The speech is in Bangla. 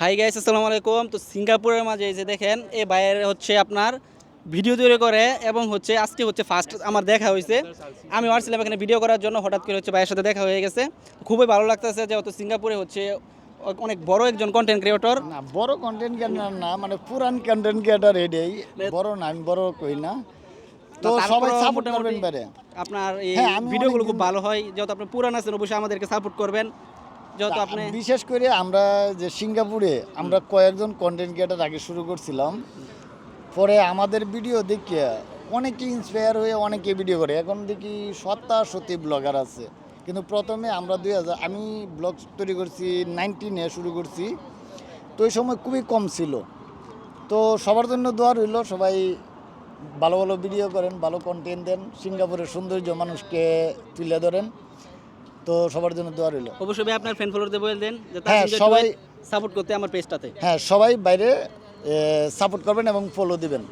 হাই গাইস আসসালামু আলাইকুম। তো সিঙ্গাপুরের মাঝে এই যে দেখেন এই বাইরে হচ্ছে আপনার ভিডিও তৈরি করে এবং হচ্ছে আজকে হচ্ছে ফার্স্ট আমার দেখা হয়েছে। আমি আসছিলাম এখানে ভিডিও করার জন্য হঠাৎ করে হচ্ছে ভাইয়ের সাথে দেখা হয়ে গেছে। খুবই ভালো লাগতেছে যে যেহেতু সিঙ্গাপুরে হচ্ছে অনেক বড় একজন কন্টেন্ট ক্রিয়েটর না বড় কন্টেন্ট ক্রিয়েটর না মানে পুরান কন্টেন্ট ক্রিয়েটর এটাই। বড় না আমি বড় কই না। তো সবাই সাপোর্ট করবেন পারে। আপনার এই হ্যাঁ, ভিডিওগুলো খুব ভালো হয়। যেহেতু আপনি পুরান আছেন অবশ্যই আমাদেরকে সাপোর্ট করবেন। যেহেতু আপনি বিশেষ করে আমরা যে সিঙ্গাপুরে আমরা কয়েকজন কন্টেন্ট ক্রিয়েটর আগে শুরু করছিলাম। পরে আমাদের ভিডিও দেখে অনেকে ইন্সপায়ার হয়ে অনেকে ভিডিও করে। এখন দেখি সত্তা সত্যি ব্লগার আছে। কিন্তু প্রথমে আমরা দুই হাজার আমি ব্লগ তৈরি করছি নাইনটিনে শুরু করছি। তো ওই সময় খুবই কম ছিল। তো সবার জন্য দোয়া রইল সবাই ভালো ভালো ভিডিও করেন ভালো কন্টেন্ট দেন সিঙ্গাপুরের সৌন্দর্য মানুষকে তুলে ধরেন। তো সবার জন্য দোয়া রইল। অবশ্যই ভাই আপনার ফ্যান ফলোয়ারদের বলে দেন যে হ্যাঁ, সবাই- সাপোর্ট করতে আমার পেজটাতে হ্যাঁ সবাই বাইরে সাপোর্ট করবেন এবং ফলো দিবেন।